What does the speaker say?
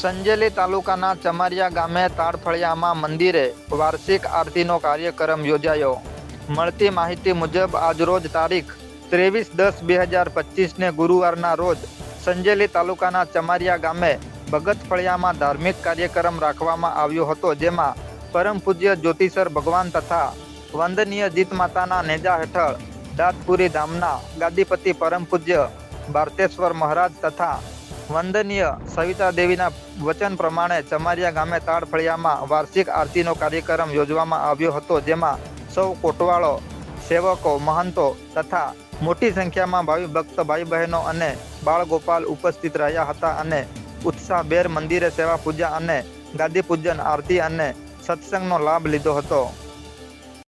સંજેલી તાલુકાના ચમારિયા ગામે તાળફળિયામાં મંદિરે વાર્ષિક આરતીનો કાર્યક્રમ યોજાયો. મળતી માહિતી મુજબ આજરોજ તારીખ ત્રેવીસ દસ બે હજાર પચીસને ગુરુવારના રોજ સંજેલી તાલુકાના ચમારિયા ગામે ભગતફળિયામાં ધાર્મિક કાર્યક્રમ રાખવામાં આવ્યો હતો, જેમાં પરમ પૂજ્ય જ્યોતિષર ભગવાન તથા વંદનીય જીત માતાના નેજા હેઠળ દાતપુરી ધામના ગાદીપતિ પરમ પૂજ્ય ભારતેશ્વર મહારાજ તથા વંદનીય સવિતા દેવીના વચન પ્રમાણે ચમારિયા ગામે તાળફળિયામાં વાર્ષિક આરતીનો કાર્યક્રમ યોજવામાં આવ્યો હતો, જેમાં સૌ કોટવાળો સેવકો, મહંતો તથા મોટી સંખ્યામાં ભાવિ ભક્ત ભાઈ બહેનો અને બાળગોપાલ ઉપસ્થિત રહ્યા હતા અને ઉત્સાહભેર મંદિરે સેવા પૂજા અને ગાદી પૂજન, આરતી અને સત્સંગનો લાભ લીધો હતો.